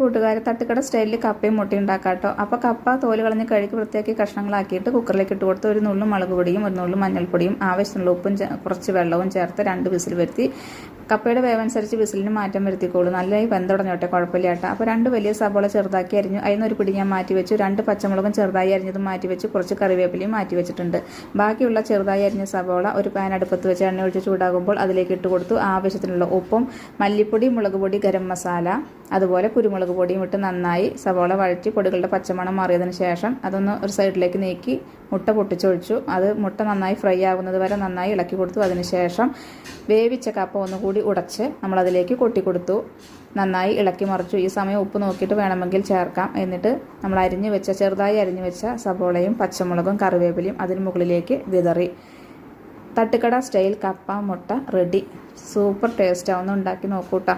കൂട്ടുകാരെ തട്ടുകട സ്റ്റൈലിൽ കപ്പയും മുട്ടയും ഉണ്ടാക്കാം കേട്ടോ അപ്പോൾ കപ്പ തോൽ കളഞ്ഞ് കഴുകി വൃത്തിയാക്കി കഷ്ണങ്ങളാക്കിയിട്ട് കുക്കറിലേക്ക് ഇട്ട് കൊടുത്ത് ഒരു നുള്ളും മുളക് പൊടിയും ഒരു നുള്ളും മഞ്ഞൾപ്പൊടിയും ആവശ്യമുള്ള ഉപ്പും കുറച്ച് വെള്ളവും ചേർത്ത് രണ്ട് വിസിൽ വരുത്തി കപ്പയുടെ വേവനുസരിച്ച് വിസിലിന് മാറ്റം വരുത്തിക്കോളൂ. നല്ലതായി വെന്തുടഞ്ഞോട്ടെ കുഴപ്പമില്ല കേട്ടോ. അപ്പോൾ രണ്ട് വലിയ സബോള ചെറുതാക്കി അരിഞ്ഞു. അതിൽ ഒരു പിടി ഞാൻ മാറ്റി വെച്ചു. രണ്ട് പച്ചമുളകും ചെറുതായി അരിഞ്ഞതും മാറ്റി വെച്ച്. കുറച്ച് കറിവേപ്പിലയും മാറ്റി വെച്ചിട്ടുണ്ട്. ബാക്കിയുള്ള ചെറുതായി അരിഞ്ഞ സബോള ഒരു പാൻ അടുപ്പത്ത് വെച്ച് എണ്ണ ഒഴിച്ച് ചൂടാകുമ്പോൾ അതിലേക്ക് ഇട്ട് കൊടുത്തു. ആവശ്യത്തിനുള്ള ഉപ്പും മല്ലിപ്പൊടി മുളക് പൊടി ഗരം മസാല അതുപോലെ കുരുമുളക് പൊടിയും ഇട്ട് നന്നായി സവോള വഴറ്റി പൊടികളുടെ പച്ചമണം മാറിയതിന് ശേഷം അതൊന്ന് ഒരു സൈഡിലേക്ക് നീക്കി മുട്ട പൊട്ടിച്ചൊഴിച്ചു. അത് മുട്ട നന്നായി ഫ്രൈ ആകുന്നത് വരെ നന്നായി ഇളക്കി കൊടുത്തു. അതിനുശേഷം വേവിച്ച കപ്പ ഒന്നുകൂടി ഉടച്ച് നമ്മളതിലേക്ക് കൊട്ടിക്കൊടുത്തു. നന്നായി ഇളക്കി മറിച്ചു. ഈ സമയം ഉപ്പ് നോക്കിയിട്ട് വേണമെങ്കിൽ ചേർക്കാം. എന്നിട്ട് നമ്മൾ അരിഞ്ഞു വെച്ച ചെറുതായി അരിഞ്ഞു വെച്ച സബോളയും പച്ചമുളകും കറിവേപ്പിലയും അതിന് മുകളിലേക്ക് വിതറി. തട്ടുകട സ്റ്റൈൽ കപ്പ മുട്ട റെഡി. സൂപ്പർ ടേസ്റ്റ് ആവുന്ന. ഉണ്ടാക്കി നോക്കൂട്ടാ.